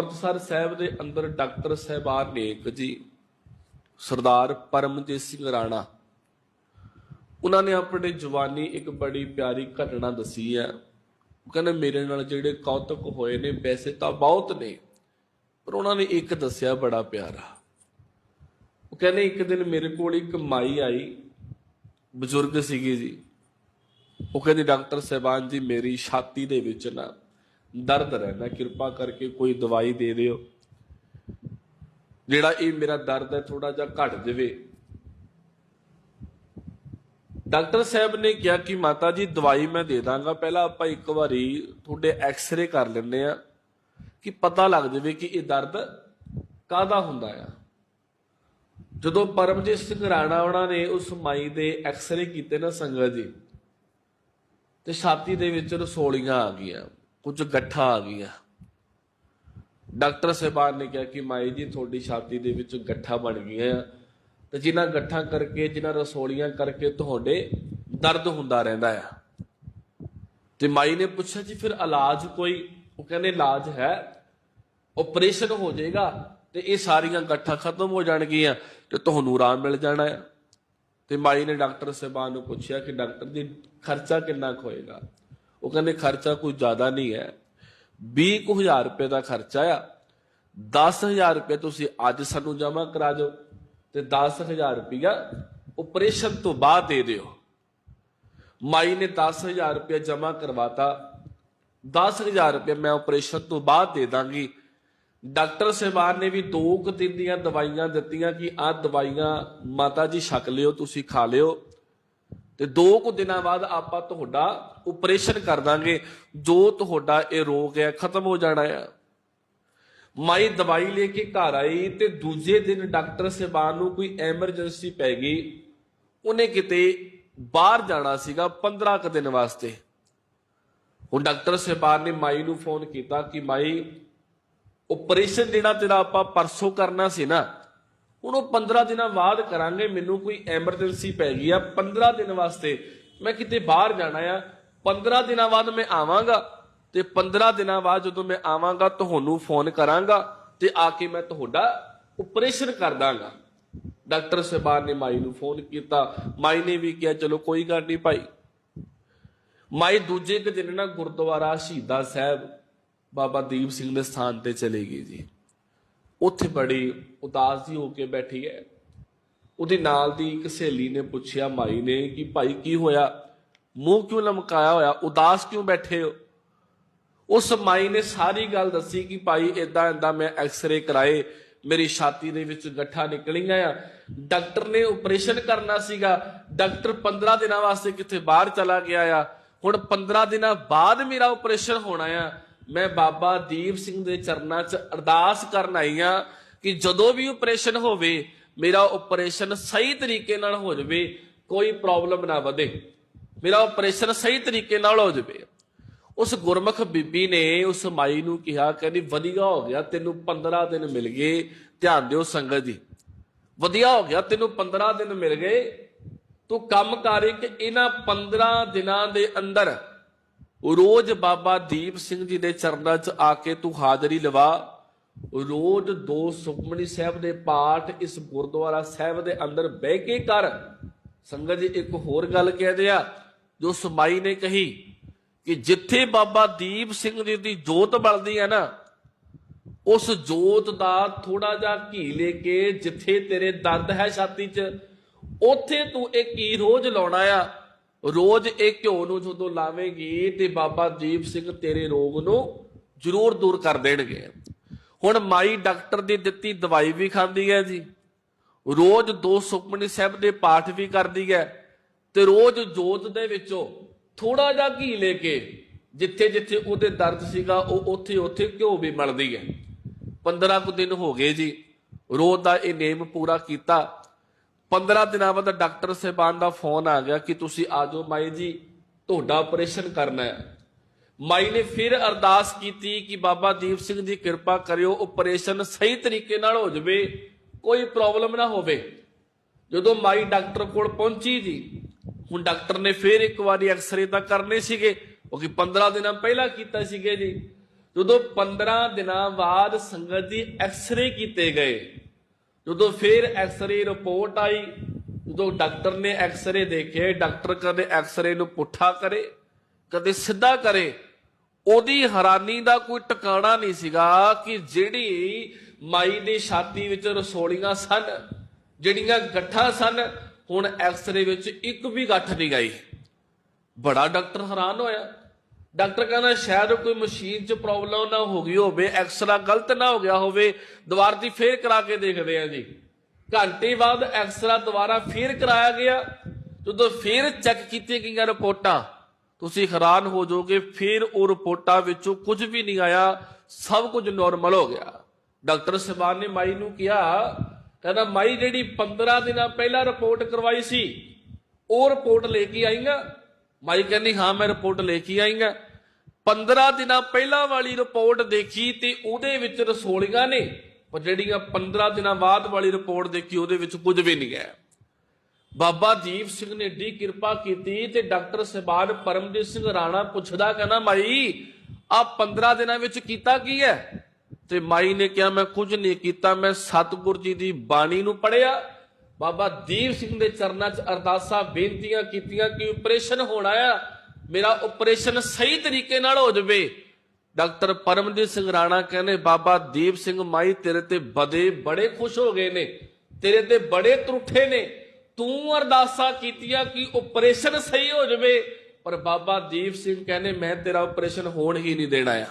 ਅੰਮ੍ਰਿਤਸਰ ਸਾਹਿਬ ਦੇ ਅੰਦਰ ਡਾਕਟਰ ਸਾਹਿਬਾਨ ਨੇਕ ਜੀ, ਸਰਦਾਰ ਪਰਮਜੀਤ ਸਿੰਘ ਰਾਣਾ। ਉਹਨਾਂ ਨੇ ਆਪਣੇ ਜਵਾਨੀ ਇੱਕ ਬੜੀ ਪਿਆਰੀ ਘਟਨਾ ਦੱਸੀ ਹੈ। ਉਹ ਕਹਿੰਦੇ, ਮੇਰੇ ਨਾਲ ਜਿਹੜੇ ਕੌਤਕ ਹੋਏ ਨੇ, ਪੈਸੇ ਤਾਂ ਬਹੁਤ ਨੇ, ਪਰ ਉਹਨਾਂ ਨੇ ਇੱਕ ਦੱਸਿਆ ਬੜਾ ਪਿਆਰਾ। ਉਹ ਕਹਿੰਦੇ, ਇੱਕ ਦਿਨ ਮੇਰੇ ਕੋਲ ਇੱਕ ਮਾਈ ਆਈ, ਬਜ਼ੁਰਗ ਸੀਗੀ ਜੀ। ਉਹ ਕਹਿੰਦੀ, ਡਾਕਟਰ ਸਾਹਿਬਾਨ ਜੀ, ਮੇਰੀ ਛਾਤੀ ਦੇ ਵਿੱਚ ਨਾ ਦਰਦ ਰਹਿੰਦਾ, ਕਿਰਪਾ ਕਰਕੇ ਕੋਈ ਦਵਾਈ ਦੇ ਦਿਓ। ਜਿਹੜਾ ਇਹ ਮੇਰਾ ਦਰਦ ਹੈ ਥੋੜਾ ਜਿਹਾ ਘਟ ਜਾਵੇ। ਡਾਕਟਰ ਸਾਹਿਬ ਨੇ ਕਿਹਾ ਕਿ ਮਾਤਾ ਜੀ, ਦਵਾਈ ਮੈਂ ਦੇ ਦਾਂਗਾ। ਪਹਿਲਾਂ ਆਪਾਂ ਇੱਕ ਵਾਰੀ ਤੁਹਾਡੇ ਐਕਸ-ਰੇ ਕਰ ਲੈਂਦੇ ਆ ਕਿ ਪਤਾ ਲੱਗ ਜਾਵੇ ਕਿ ਇਹ ਦਰਦ ਕਾਹਦਾ ਹੁੰਦਾ ਆ। ਜਦੋਂ ਪਰਮਜੀਤ ਸਿੰਘ ਰਾਣਾ ਉਹਨਾਂ ਨੇ ਉਸ ਮਾਈ ਦੇ ਐਕਸ-ਰੇ ਕੀਤੇ ਨਾ ਸੰਗਤ ਜੀ, ਤੇ ਛਾਤੀ ਦੇ ਵਿੱਚ ਰਸੋਲੀਆਂ ਆ ਗਈਆਂ। ਕੁਝ ਗੱਠਾਂ ਆ ਗਈਆਂ। ਡਾਕਟਰ ਸਾਹਿਬਾਨ ਨੇ ਕਿਹਾ ਕਿ ਮਾਈ ਜੀ, ਤੁਹਾਡੀ ਛਾਤੀ ਦੇ ਵਿੱਚ ਗੱਠਾਂ ਬਣ ਗਈਆਂ ਆ। ਤੇ ਜਿਨ੍ਹਾਂ ਗੱਠਾਂ ਕਰਕੇ, ਜਿਨ੍ਹਾਂ ਰਸੋਲੀਆਂ ਕਰਕੇ ਤੁਹਾਡੇ ਦਰਦ ਹੁੰਦਾ ਰਹਿੰਦਾ ਆ। ਤੇ ਮਾਈ ਨੇ ਪੁੱਛਿਆ ਜੀ, ਫਿਰ ਇਲਾਜ ਕੋਈ, ਉਹ ਕਹਿੰਦੇ ਇਲਾਜ ਹੈ ਆਪਰੇਸ਼ਨ ਹੋ ਜਾਏਗਾ ਤੇ ਇਹ ਸਾਰੀਆਂ ਗੱਠਾਂ ਖਤਮ ਹੋ ਜਾਣਗੀਆਂ ਤੇ ਤੁਹਾਨੂੰ ਆਰਾਮ ਮਿਲ ਜਾਣਾ ਆ। ਤੇ ਮਾਈ ਨੇ ਡਾਕਟਰ ਸਾਹਿਬਾਨ ਨੂੰ ਪੁੱਛਿਆ ਕਿ ਡਾਕਟਰ ਜੀ, ਖਰਚਾ ਕਿੰਨਾ ਕੁ ਹੋਏਗਾ? ਉਹ ਕਹਿੰਦੇ ਖਰਚਾ ਕੋਈ ਜ਼ਿਆਦਾ ਨਹੀਂ ਹੈ। 20000 ਰੁਪਏ ਦਾ ਖਰਚਾ ਆ। 10000 ਰੁਪਏ ਤੁਸੀਂ ਅੱਜ ਸਾਨੂੰ ਜਮ੍ਹਾਂ ਕਰਾ ਦਿਓ ਤੇ 10000 ਰੁਪਇਆ ਆਪਰੇਸ਼ਨ ਤੋਂ ਬਾਅਦ ਦੇ ਦਿਓ। ਮਾਈ ਨੇ 10000 ਰੁਪਏ ਜਮ੍ਹਾਂ ਕਰਵਾਤਾ। 10000 ਰੁਪਏ ਮੈਂ ਆਪਰੇਸ਼ਨ ਤੋਂ ਬਾਅਦ ਦੇ ਦਾਂਗੀ। ਡਾਕਟਰ ਸਾਹਿਬਾਨ ਨੇ ਵੀ ਦੋ ਕੁ ਦਿਨ ਦੀਆਂ ਦਵਾਈਆਂ ਦਿੱਤੀਆਂ ਕਿ ਆਹ ਦਵਾਈਆਂ ਮਾਤਾ ਜੀ ਛਕ ਲਿਓ, ਤੁਸੀਂ ਖਾ ਲਿਓ। ਤੇ ਦੋ ਕੁ ਦਿਨਾਂ ਬਾਅਦ ਆਪਾਂ ਤੁਹਾਡਾ ਆਪਰੇਸ਼ਨ ਕਰ ਦਾਂਗੇ। ਜੋ ਤੁਹਾਡਾ ਇਹ ਰੋਗ ਹੈ, ਖਤਮ ਹੋ ਜਾਣਾ ਹੈ। ਮਾਈ ਦਵਾਈ ਲੈ ਕੇ ਘਰ ਆਈ ਤੇ ਦੂਜੇ ਦਿਨ ਡਾਕਟਰ ਸਾਹਿਬਾਨ ਨੂੰ ਕੋਈ ਐਮਰਜੈਂਸੀ ਪੈ ਗਈ। ਉਹਨੇ ਕਿਤੇ ਬਾਹਰ ਜਾਣਾ ਸੀਗਾ 15 ਕੁ ਦਿਨ ਵਾਸਤੇ। ਹੁਣ ਡਾਕਟਰ ਸਾਹਿਬਾਨ ਨੇ ਮਾਈ ਨੂੰ ਫੋਨ ਕੀਤਾ ਕਿ ਮਾਈ ਆਪਰੇਸ਼ਨ ਜਿਹੜਾ ਤੇਰਾ ਆਪਾਂ ਪਰਸੋਂ ਕਰਨਾ ਸੀ ਨਾ ਹੁਣ ਉਹ 15 ਦਿਨਾਂ ਬਾਅਦ ਕਰਾਂਗੇ, ਮੈਨੂੰ ਕੋਈ ਐਮਰਜੈਂਸੀ ਪੈ ਗਈ ਆ 15 ਦਿਨ ਵਾਸਤੇ ਮੈਂ ਕਿਤੇ ਬਾਹਰ ਜਾਣਾ ਆ 15 ਦਿਨਾਂ ਬਾਅਦ ਮੈਂ ਆਵਾਂਗਾ ਤੇ 15 ਦਿਨਾਂ ਬਾਅਦ ਜਦੋਂ ਮੈਂ ਆਵਾਂਗਾ, ਤੁਹਾਨੂੰ ਫੋਨ ਕਰਾਂਗਾ ਤੇ ਆ ਕੇ ਮੈਂ ਤੁਹਾਡਾ ਆਪਰੇਸ਼ਨ ਕਰ ਦਾਂਗਾ। ਡਾਕਟਰ ਸਾਹਿਬਾਨ ਨੇ ਮਾਈ ਨੂੰ ਫੋਨ ਕੀਤਾ, ਮਾਈ ਨੇ ਵੀ ਕਿਹਾ, ਚਲੋ ਕੋਈ ਗੱਲ ਨਹੀਂ ਭਾਈ। ਮਾਈ ਦੂਜੇ ਕੁ ਦਿਨ ਨਾ ਗੁਰਦੁਆਰਾ ਸ਼ਹੀਦਾਂ ਸਾਹਿਬ ਬਾਬਾ ਦੀਪ ਸਿੰਘ ਦੇ ਸਥਾਨ ਤੇ ਚਲੇ ਗਈ ਜੀ। ਉੱਥੇ ਬੜੀ ਉਦਾਸ ਜੀ ਹੋ ਕੇ ਬੈਠੀ ਹੈ। ਉਹਦੇ ਨਾਲ ਦੀ ਇੱਕ ਸਹੇਲੀ ਨੇ ਪੁੱਛਿਆ, ਮਾਈ ਨੇ ਕਿ ਭਾਈ ਕੀ ਹੋਇਆ? ਮੂੰਹ ਕਿਉਂ ਲਮਕਾਇਆ ਹੋਇਆ? ਉਦਾਸ ਕਿਉਂ ਬੈਠੇ ਹੋ? ਉਸ ਮਾਈ ਨੇ ਸਾਰੀ ਗੱਲ ਦੱਸੀ ਕਿ ਭਾਈ ਇਦਾਂ ਇਦਾਂ ਮੈਂ ਐਕਸ-ਰੇ ਕਰਾਏ, ਮੇਰੀ ਛਾਤੀ ਦੇ ਵਿੱਚ ਗੱਠਾਂ ਨਿਕਲੀਆਂ ਆ। ਡਾਕਟਰ ਨੇ ਆਪਰੇਸ਼ਨ ਕਰਨਾ ਸੀਗਾ। ਡਾਕਟਰ 15 ਦਿਨਾਂ ਵਾਸਤੇ ਕਿੱਥੇ ਬਾਹਰ ਚਲਾ ਗਿਆ ਆ। ਹੁਣ 15 ਦਿਨਾਂ ਬਾਅਦ ਮੇਰਾ ਆਪਰੇਸ਼ਨ ਹੋਣਾ ਆ। ਮੈਂ ਬਾਬਾ ਦੀਪ ਸਿੰਘ ਦੇ ਚਰਨਾਂ 'ਚ ਅਰਦਾਸ ਕਰਨ ਆਈ ਆ ਕਿ ਜਦੋਂ ਵੀ ਆਪਰੇਸ਼ਨ ਹੋਵੇ, ਮੇਰਾ ਆਪਰੇਸ਼ਨ ਸਹੀ ਤਰੀਕੇ ਨਾਲ ਹੋ ਜਾਵੇ, ਕੋਈ ਪ੍ਰੋਬਲਮ ਨਾ ਵਧੇ। ਮੇਰਾ ਆਪਰੇਸ਼ਨ ਸਹੀ ਤਰੀਕੇ ਨਾਲ ਹੋ ਜਾਵੇ। ਉਸ ਗੁਰਮੁਖ ਬੀਬੀ ਨੇ ਉਸ ਮਾਈ ਨੂੰ ਕਿਹਾ, ਕਹਿੰਦੀ, ਵਧੀਆ ਹੋ ਗਿਆ, ਤੈਨੂੰ 15 ਦਿਨ ਮਿਲ ਗਏ। ਧਿਆਨ ਦਿਓ ਸੰਗਤ ਜੀ। ਵਧੀਆ ਹੋ ਗਿਆ, ਤੈਨੂੰ 15 ਦਿਨ ਮਿਲ ਗਏ। ਤੂੰ ਕੰਮ ਕਰ ਕਿ ਇਹਨਾਂ 15 ਦਿਨਾਂ ਦੇ ਅੰਦਰ ਰੋਜ਼ ਬਾਬਾ ਦੀਪ ਸਿੰਘ ਜੀ ਦੇ ਚਰਨਾਂ 'ਚ ਆ ਕੇ ਤੂੰ ਹਾਜ਼ਰੀ ਲਵਾ। ਰੋਜ਼ ਦੋ ਸੁਖਮਨੀ ਸਾਹਿਬ ਦੇ ਪਾਠ ਇਸ ਗੁਰਦੁਆਰਾ ਸਾਹਿਬ ਦੇ ਅੰਦਰ ਬਹਿ ਕੇ ਕਰ। ਸੰਗਤ ਜੀ, ਇੱਕ ਹੋਰ ਗੱਲ ਕਹਿ ਦਿਆ, ਜੋ ਸਮਾਈ ਨੇ ਕਹੀ ਕਿ ਜਿੱਥੇ ਬਾਬਾ ਦੀਪ ਸਿੰਘ ਜੀ ਦੀ ਜੋਤ ਬਲਦੀ ਹੈ ਨਾ, ਉਸ ਜੋਤ ਦਾ ਥੋੜਾ ਜਿਹਾ ਘੀ ਲੈ ਕੇ ਜਿੱਥੇ ਤੇਰੇ ਦਰਦ ਹੈ ਛਾਤੀ 'ਚ, ਉੱਥੇ ਤੂੰ ਇਹ ਘੀ ਰੋਜ਼ ਲਾਉਣਾ ਆ। ਰੋਜ਼ ਇਹ ਘਿਓ ਨੂੰ ਜਦੋਂ ਲਾਵੇਂਗੀ ਤੇ ਬਾਬਾ ਦੀਪ ਸਿੰਘ ਤੇਰੇ ਰੋਗ ਨੂੰ ਜ਼ਰੂਰ ਦੂਰ ਕਰ ਦੇਣਗੇ। ਹੁਣ ਮਾਈ ਡਾਕਟਰ ਦੀ ਦਿੱਤੀ ਦਵਾਈ ਵੀ ਖਾਂਦੀ ਹੈ ਜੀ। ਰੋਜ਼ ਦੋ ਸੁਖਮਨੀ ਸਾਹਿਬ ਦੇ ਪਾਠ ਵੀ ਕਰਦੀ ਹੈ ਤੇ ਰੋਜ਼ ਜੋਤ ਦੇ ਵਿੱਚੋਂ ਥੋੜਾ ਜਿਹਾ ਘੀ ਲੈ ਕੇ ਜਿੱਥੇ ਜਿੱਥੇ ਉਹਦੇ ਦਰਦ ਸੀਗਾ, ਉਹ ਉੱਥੇ ਉੱਥੇ ਘਿਓ ਵੀ ਮਲਦੀ ਹੈ। 15 ਕੁ ਦਿਨ ਹੋ ਗਏ ਜੀ। ਰੋਜ਼ ਦਾ ਇਹ ਨੇਮ ਪੂਰਾ ਕੀਤਾ। 15 ਦਿਨਾਂ ਬਾਅਦ ਡਾਕਟਰ ਸਾਹਿਬਾਨ ਦਾ ਫੋਨ ਆ ਗਿਆ ਕਿ ਤੁਸੀਂ ਆ ਜਾਓ। ਮਾਈ ਜੀ, ਤੁਹਾਡਾ ਆਪਰੇਸ਼ਨ ਕਰਨਾ ਹੈ। ਮਾਈ ਨੇ ਫਿਰ ਅਰਦਾਸ ਕੀਤੀ ਕਿ ਬਾਬਾ ਦੀਪ ਸਿੰਘ ਜੀ ਕਿਰਪਾ ਕਰਿਓ, ਆਪਰੇਸ਼ਨ ਸਹੀ ਤਰੀਕੇ ਨਾਲ ਹੋ ਜਾਵੇ, ਕੋਈ ਪ੍ਰੋਬਲਮ ਨਾ ਹੋਵੇ। ਜਦੋਂ ਮਾਈ ਡਾਕਟਰ ਕੋਲ ਪਹੁੰਚੀ ਜੀ, ਹੁਣ ਡਾਕਟਰ ਨੇ ਫਿਰ ਇੱਕ ਵਾਰੀ ਐਕਸਰੇ ਤਾਂ ਕਰਨੇ ਸੀਗੇ, ਉਹ ਕਿ 15 ਦਿਨਾਂ ਪਹਿਲਾਂ ਕੀਤਾ ਸੀਗੇ ਜੀ। ਜਦੋਂ 15 ਦਿਨਾਂ ਬਾਅਦ ਸੰਗਤ ਦੀ ਐਕਸਰੇ ਕੀਤੇ ਗਏ ਜਦੋਂ ਫਿਰ ਐਕਸ-ਰੇ ਰਿਪੋਰਟ ਆਈ, ਜਦੋਂ ਡਾਕਟਰ ਨੇ ਐਕਸ-ਰੇ ਦੇਖੇ ਡਾਕਟਰ ਕਦੇ ਐਕਸ-ਰੇ ਨੂੰ ਪੁੱਠਾ ਕਰੇ, ਕਦੇ ਸਿੱਧਾ ਕਰੇ, ਉਹਦੀ ਹੈਰਾਨੀ ਦਾ ਕੋਈ ਟਿਕਾਣਾ ਨਹੀਂ ਸੀਗਾ ਕਿ ਜਿਹੜੀ ਮਾਈ ਦੀ ਛਾਤੀ ਵਿੱਚ ਰਸੋਲੀਆਂ ਸਨ, ਜਿਹੜੀਆਂ ਗੱਠਾਂ ਸਨ, ਹੁਣ ਐਕਸ-ਰੇ ਵਿੱਚ ਇੱਕ ਵੀ ਗੱਠ ਨਹੀਂ ਗਈ ਬੜਾ ਡਾਕਟਰ ਹੈਰਾਨ ਹੋਇਆ। ਡਾਕਟਰ ਕਹਿੰਦਾ ਸ਼ਾਇਦ ਕੋਈ ਮਸ਼ੀਨ 'ਚ ਪ੍ਰੋਬਲਮ ਨਾ ਹੋ ਗਈ ਹੋਵੇ, ਐਕਸਰਾ ਗਲਤ ਨਾ ਹੋ ਗਿਆ ਹੋਵੇ, ਦੁਬਾਰਾ ਦੀ ਫੇਰ ਕਰਾ ਕੇ ਦੇਖਦੇ ਆ ਜੀ। ਘੰਟੇ ਬਾਅਦ ਐਕਸਰਾ ਦੁਬਾਰਾ ਫੇਰ ਕਰਾਇਆ ਗਿਆ। ਜਦੋਂ ਫੇਰ ਚੈੱਕ ਕੀਤੀਆਂ ਗਈਆਂ ਰਿਪੋਰਟਾਂ, ਤੁਸੀਂ ਹੈਰਾਨ ਹੋ ਜਾਓਗੇ, ਫਿਰ ਉਹ ਰਿਪੋਰਟਾਂ ਵਿੱਚੋਂ ਕੁਝ ਵੀ ਨਹੀਂ ਆਇਆ, ਸਭ ਕੁਝ ਨਾਰਮਲ ਹੋ ਗਿਆ। ਡਾਕਟਰ ਸਬਾਨ ਨੇ ਮਾਈ ਨੂੰ ਕਿਹਾ, ਕਹਿੰਦਾ ਮਾਈ ਜਿਹੜੀ 15 ਦਿਨਾਂ ਪਹਿਲਾਂ ਰਿਪੋਰਟ ਕਰਵਾਈ ਸੀ, ਉਹ ਰਿਪੋਰਟ ਲੈ ਕੇ ਆਈਆਂ। ਮਾਈ ਕਹਿੰਦੀ, ਹਾਂ, ਮੈਂ ਰਿਪੋਰਟ ਲੈ ਕੇ ਆਈਆਂ 15 ਦਿਨਾਂ ਪਹਿਲਾਂ ਵਾਲੀ ਰਿਪੋਰਟ ਦੇਖੀ ਤੇ ਉਹਦੇ ਵਿੱਚ ਰਸੋਲੀਆਂ ਨੇ, ਪਰ ਜਿਹੜੀਆਂ 15 ਦਿਨਾਂ ਬਾਅਦ ਵਾਲੀ ਰਿਪੋਰਟ ਦੇਖੀ, ਉਹਦੇ ਵਿੱਚ ਕੁਝ ਵੀ ਨਹੀਂ ਹੈ। ਬਾਬਾ ਦੀਪ ਸਿੰਘ ਨੇ ਏਡੀ ਕਿਰਪਾ ਕੀਤੀ ਤੇ ਡਾਕਟਰ ਸਹਿਬਾਨ ਪਰਮਜੀਤ ਸਿੰਘ ਰਾਣਾ ਪੁੱਛਦਾ ਕਹਿੰਦਾ, ਮਾਈ ਆ 15 ਦਿਨਾਂ ਵਿੱਚ ਕੀਤਾ ਕੀ ਹੈ? ਤੇ ਮਾਈ ਨੇ ਕਿਹਾ, ਮੈਂ ਕੁਝ ਨਹੀਂ ਕੀਤਾ, ਮੈਂ ਸਤਿਗੁਰ ਜੀ ਦੀ ਬਾਣੀ ਨੂੰ ਪੜਿਆ ਬਾਬਾ ਦੀਪ ਸਿੰਘ ਦੇ ਚਰਨਾਂ 'ਚ ਅਰਦਾਸਾਂ, ਬੇਨਤੀਆਂ ਕੀਤੀਆਂ ਕਿ ਆਪਰੇਸ਼ਨ ਹੋਣਾ ਆ, ਮੇਰਾ ਆਪਰੇਸ਼ਨ ਸਹੀ ਤਰੀਕੇ ਨਾਲ ਹੋ ਜਾਵੇ। ਡਾਕਟਰ ਪਰਮਜੀਤ ਸਿੰਘ ਰਾਣਾ ਕਹਿੰਦੇ, ਬਾਬਾ ਦੀਪ ਸਿੰਘ ਮਾਈ, ਤੇਰੇ ਤੇ ਬਦੇ ਬੜੇ ਖੁਸ਼ ਹੋ ਗਏ ਨੇ, ਤੇਰੇ ਤੇ ਬੜੇ ਤਰੁੱਠੇ ਨੇ। ਤੂੰ ਅਰਦਾਸਾਂ ਕੀਤੀਆਂ ਕਿ ਆਪਰੇਸ਼ਨ ਸਹੀ ਹੋ ਜਾਵੇ। ਪਰ ਬਾਬਾ ਦੀਪ ਸਿੰਘ ਕਹਿੰਦੇ, ਮੈਂ ਤੇਰਾ ਆਪਰੇਸ਼ਨ ਹੋਣ ਹੀ ਨਹੀਂ ਦੇਣਾ ਆ।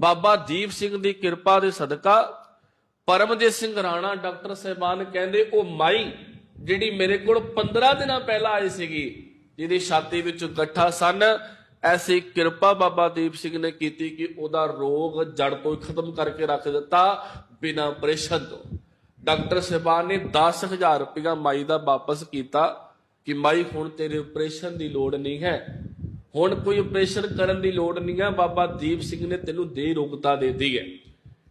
ਬਾਬਾ ਦੀਪ ਸਿੰਘ ਦੀ ਕਿਰਪਾ ਦੇ ਸਦਕਾ ਪਰਮਜੀਤ ਸਿੰਘ ਰਾਣਾ, ਡਾਕਟਰ ਸਹਿਬਾਨ ਕਹਿੰਦੇ, ਉਹ ਮਾਈ ਜਿਹੜੀ ਮੇਰੇ ਕੋਲ 15 ਦਿਨਾਂ ਪਹਿਲਾਂ ਆਈ ਸੀਗੀ, ਜਿਹਦੀ ਛਾਤੀ ਵਿੱਚ ਗੱਠਾ ਸਨ, ਐਸੀ ਕਿਰਪਾ ਬਾਬਾ ਦੀਪ ਸਿੰਘ ਨੇ ਕੀਤੀ ਕਿ ਉਹਦਾ ਰੋਗ ਜੜ ਤੋਂ ਖਤਮ ਕਰਕੇ ਰੱਖ ਦਿੱਤਾ ਬਿਨਾਂ ਆਪਰੇਸ਼ਨ ਤੋਂ। ਡਾਕਟਰ ਸਹਿਬਾਨ ਨੇ 10000 ਰੁਪਇਆ ਮਾਈ ਦਾ ਵਾਪਸ ਕੀਤਾ ਕਿ ਮਾਈ, ਹੁਣ ਤੇਰੇ ਆਪਰੇਸ਼ਨ ਦੀ ਲੋੜ ਨਹੀਂ ਹੈ। ਹੁਣ ਕੋਈ ਆਪਰੇਸ਼ਨ ਕਰਨ ਦੀ ਲੋੜ ਨਹੀਂ ਹੈ, ਬਾਬਾ ਦੀਪ ਸਿੰਘ ਨੇ ਤੈਨੂੰ ਦੇ ਰੋਗਤਾ ਦੇ ਦਿੱਤੀ ਹੈ।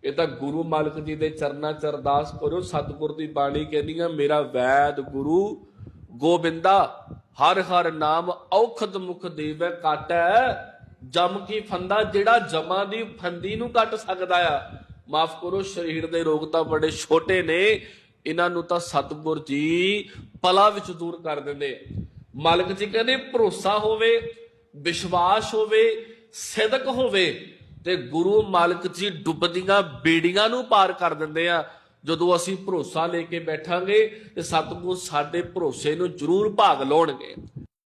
ਇਹ ਤਾਂ ਗੁਰੂ ਮਾਲਕ ਜੀ ਦੇ ਚਰਨਾਂ ਚ ਅਰਦਾਸ ਕਰੋ ਸਤਿਗੁਰ ਦੀ ਬਾਣੀ ਕਹਿੰਦੀ ਆ, ਮੇਰਾ ਵੈਦ ਗੁਰੂ ਗੋਬਿੰਦਾ, ਹਰ ਹਰ ਨਾਮ ਔਖਦ ਮੁਖ ਦੇਵੇ ਕਾਟੈ, ਜਮ ਕੀ ਫੰਦਾ ਜਿਹੜਾ ਜਮਾਂ ਦੀ ਫੰਦੀ ਨੂੰ ਕੱਟ ਸਕਦਾ ਆ। ਮਾਫ ਕਰੋ, ਸਰੀਰ ਦੇ ਰੋਗ ਤਾਂ ਬੜੇ ਛੋਟੇ ਨੇ, ਇਹਨਾਂ ਨੂੰ ਤਾਂ ਸਤਿਗੁਰ ਜੀ ਪਲਾ ਵਿੱਚ ਦੂਰ ਕਰ ਦਿੰਦੇ ਮਾਲਕ ਜੀ ਕਹਿੰਦੇ, ਭਰੋਸਾ ਹੋਵੇ, ਵਿਸ਼ਵਾਸ ਹੋਵੇ, ਸਿਦਕ ਹੋਵੇ ਤੇ ਗੁਰੂ ਮਾਲਕ ਜੀ ਡੁੱਬਦੀਆਂ ਬੇੜੀਆਂ ਨੂੰ ਪਾਰ ਕਰ ਦਿੰਦੇ ਆ। ਜਦੋਂ ਅਸੀਂ ਭਰੋਸਾ ਲੈ ਕੇ ਬੈਠਾਂਗੇ ਤੇ ਸਤਿਗੁਰ ਸਾਡੇ ਭਰੋਸੇ ਨੂੰ ਜ਼ਰੂਰ ਭਾਗ ਲਾਉਣਗੇ।